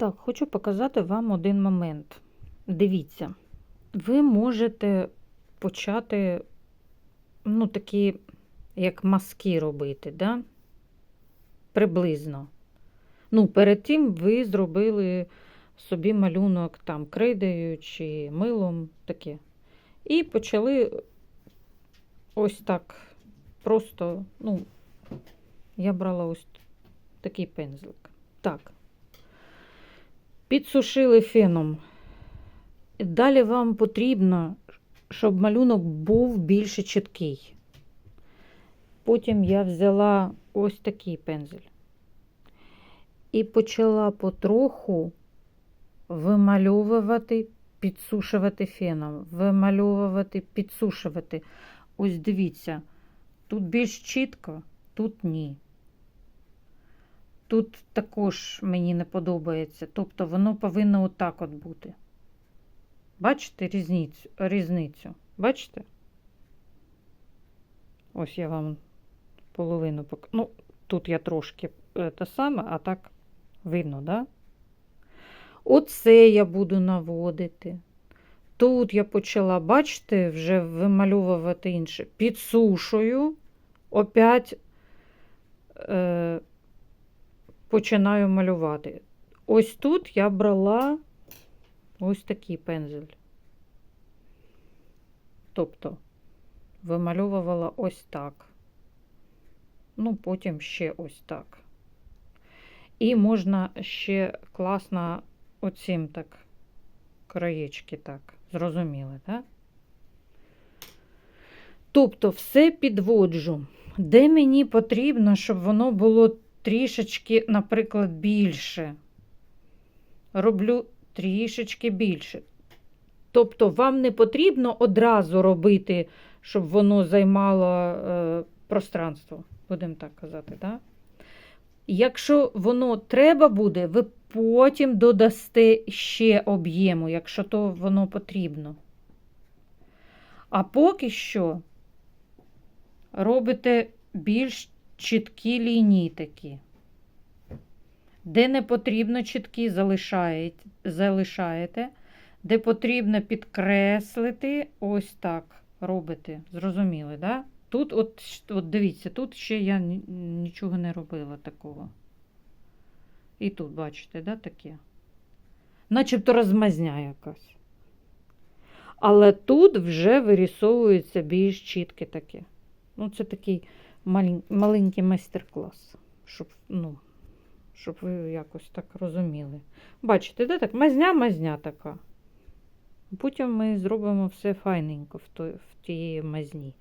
Так, хочу показати вам один момент. Дивіться, ви можете почати, ну, такі, як маски робити, да? приблизно. Ну, перед тим ви зробили собі малюнок там крейдою чи милом таке. І почали ось так. Просто, ну, я брала ось такий пензлик. Так. Підсушили феном. Далі вам потрібно, щоб малюнок був більш чіткий. Потім я взяла ось такий пензель і почала потроху вимальовувати, підсушувати феном, вимальовувати, підсушувати. Ось дивіться, тут більш чітко, тут ні. Тут також мені не подобається. Тобто воно повинно отак от бути. Бачите різницю? різницю? Бачите? Ось я вам половину пок... Ну, тут я трошки е, те саме, а так видно, да? Оце я буду наводити. Тут я почала, бачите, вже вимальовувати інше. Підсушую, опять е, починаю малювати. Ось тут я брала ось такий пензель. Тобто вимальовувала ось так. Ну, потім ще ось так. І можна ще класно оцім так краєчки так. Зрозуміли, так? Тобто все підводжу, де мені потрібно, щоб воно було трішечки, наприклад, більше. Роблю трішечки більше. Тобто, вам не потрібно одразу робити, щоб воно займало е, пространство, будемо так казати. Да? Якщо воно треба буде, ви потім додасте ще об'єму, якщо то воно потрібно. А поки що робите більш чіткі лінії такі. Де не потрібно чіткі, залишаєте. Де потрібно підкреслити, ось так робите. Зрозуміли, да? Тут, от, от дивіться, тут ще я нічого не робила такого. І тут, бачите, да, таке. Начебто розмазня якась. Але тут вже вирісовується більш чітке таке. Ну, це такий маленький майстер-клас, щоб, ну, щоб ви якось так розуміли. Бачите, де так? Мазня-мазня така. Потім ми зробимо все файненько в, той, в тієї мазні.